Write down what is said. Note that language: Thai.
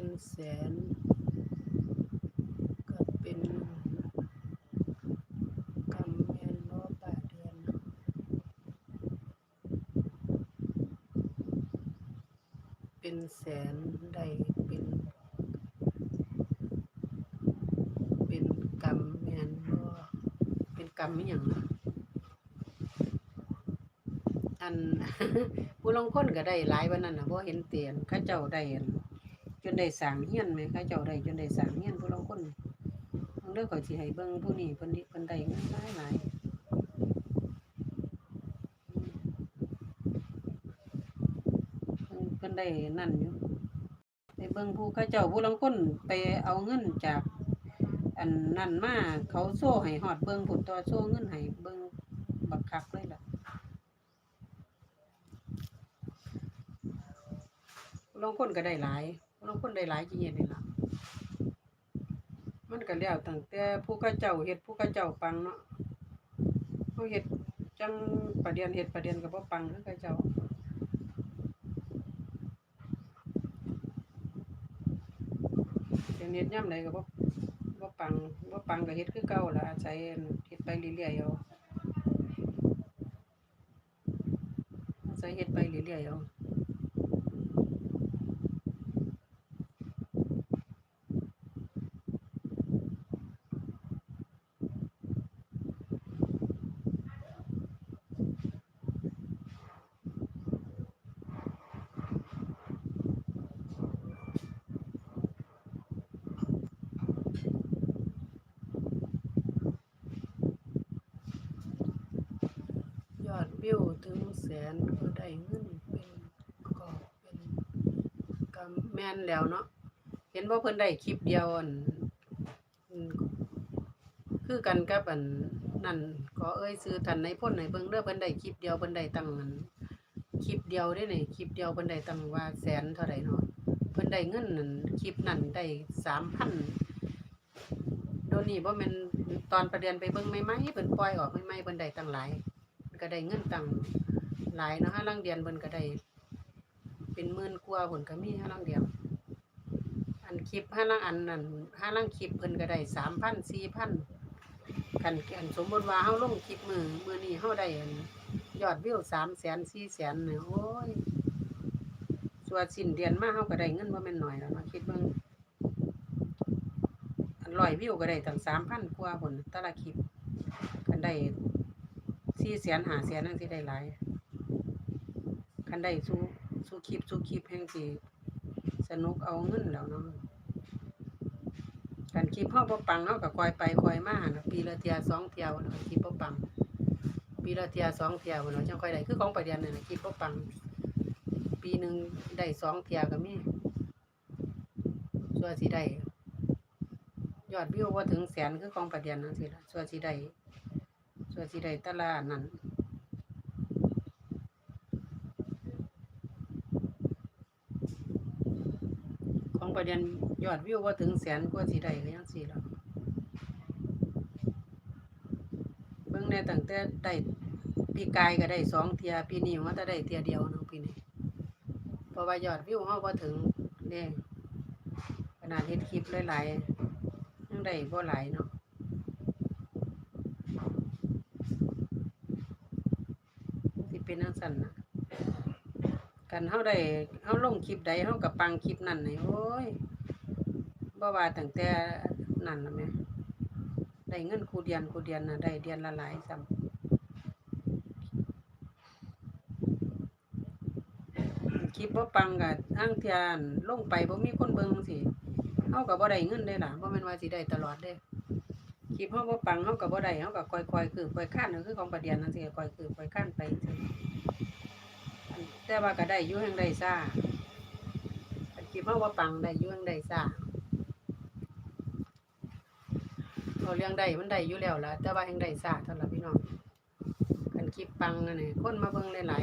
็นแสน ก็เป็นกำแมนบ่บาทเดือนเป็นแสนได้เป็นเป็นกำแมนบ่เป็นกำไม่หยังนะอันผู้ลางคนก็ได้หลายวันนั้นน่ะบ่เห็นเตียนเขาเจ้าได้ จนได้สางเฮียนแหมเขาเจ้าได้จนได้สางเฮียนผู้ลางคนเบิ่งเด้อก็สิให้เบิ่งผู้นี้เพิ่นนี่เพิ่นได้เงินหลายหลายอืมเพิ่นเพิ่นได้นั่นอยู่ไปเบิ่งผู้เขาเจ้าผู้ลางคนไปเอาเงินจากอันนั่นมาเขาโซ่ให้ฮอดเบิ่งผลต่อโซ่เงินให้เบิ่งบักคักเลยล่ะลงคนก็ได้หลาย ลางคนได้หลายจริงๆนี่ล่ะมันก็แล้วตั้งแต่ผู้เขาเจ้าเฮ็ดผู้เขาเจ้าปังเนาะเฮาเฮ็ดจังประเดียนเฮ็ดประเดียนก็บ่ปังคือเขาเจ้าเฮ็ดเฮ็ดยามใดก็บ่บ่ปังบ่ปังก็เฮ็ดคือเก่าล่ะอาศัยเฮ็ดไปเรื่อยๆเอาอาศัยเฮ็ดไปเรื่อยๆเอา ยอดวิว ถึงแสนก็ได้เงินเป็นกอบเป็นกำแม่นแล้วเนาะเห็นว่าเพิ่นได้คลิปเดียวอันคือกันกับอันนั่นขอเอ้ยซื้อทันในพ่นในเบิ่งเด้อเพิ่นได้คลิปเดียวเพิ่นได้ตังอันคลิปเดียวได้นี่คลิปเดียวเพิ่นได้ตังว่าแสนเท่าใดเนาะเพิ่นได้เงินนั่นคลิปนั้นได้3,000โดนี้บ่แม่นตอนประเดือนไปเบิ่งใหม่ๆเพิ่นปล่อยออกใหม่ๆเพิ่นได้ตังหลาย ก็ได้เงินตังหลายนะฮะลังเดียนเพิ่นก็ได้เป็นหมื่นกว่าเพิ่นก็มีฮะลังเดียวอันคลิปฮะลังอันนั้นฮะลังคลิปเพิ่นก็ได้3,000 4,000คันอันสมมติว่าเฮาลงคลิปมือมือนี้เฮาได้ยอดวิว300,000 400,000เนี่ยโอ้ยส่วนสิ้นเดือนมาเฮาก็ได้เงินบ่าแม่นหน้อยแล้วนาะคิดเบิ่งอัน100วิวก็ได้ตั้ง3,000กว่าพุ่นแต่ละคลิปคันได้ สี่แสนหาแสนนั่นสิได้หลายคันได้สู้สู้คลิปสู้คลิปแห่งสิสนุกเอาเงินแล้วเนาะกันคลิปเฮาบ่ปังเฮาก็คอยไปคอยมาหันะปีละเทียสองเทียวเนาะคลิปบ่ปังปีละเทียสองเทียวเนาะจังค่อยได้คือของประเดียนนั่นน่ะคลิปบ่ปัง ปีหนึ่งได้สองเที่ยก็มีส่วนสิได้ยอดวิวบ่าถึงแสนคือของประเดียนนั่นสิล่ะส่วนสิได้ ส่วนสิได้ตลานั่นของประเด็นยอดวิวว่าถึงแสนกว่าสิได้ก็ยังสิแล้วเบิ่งในตั้งแต่ได้ปีกายก็ได้สองเทียปีนี้ว่าจะได้เทียเดียวเนาะปีนี้เพราะว่ายอดวิวเฮาบ่ถึงเด้ขนาดเฮ็ดคลิปหลายๆยังได้บ่หลายเนาะ สิ เป็นจังซั่นน่ะกันเฮาได้เฮาลงคลิปใดเฮาก็ปังคลิปนั้นนี่โอ้ยบ่ว่าตั้งแต่นั่นล่ะแหม่ได้เงินคูเดือนคูเดือนนะได้เดือนละหลายซ้ำคลิปบ่ปังก็ทางเทียนลงไปบ่มีคนเบิ่งจังซี่เฮาก็บ่ได้เงินเด้ล่ะบ่แม่นว่าสิได้ตลอดเด้ คลิปเฮาบ่ปังเฮาก็บ่ได้เฮาก็ค่อยๆคือค่อยค้านก็คือของประเดียนนั่นสิค่อยคือค่อยค้านไปจังแต่ว่าก็ได้อยู่แห่งใดซ่าอันคลิปเฮาบ่ปังได้อยู่แห่งใดซ่าเอาเรื่องใดมันได้อยู่แล้วล่ะแต่ว่าแห่งใดซ่าเท่านั้นล่ะพี่น้องคันคลิปปังนั่นนี่คนมาเบิ่งหลาย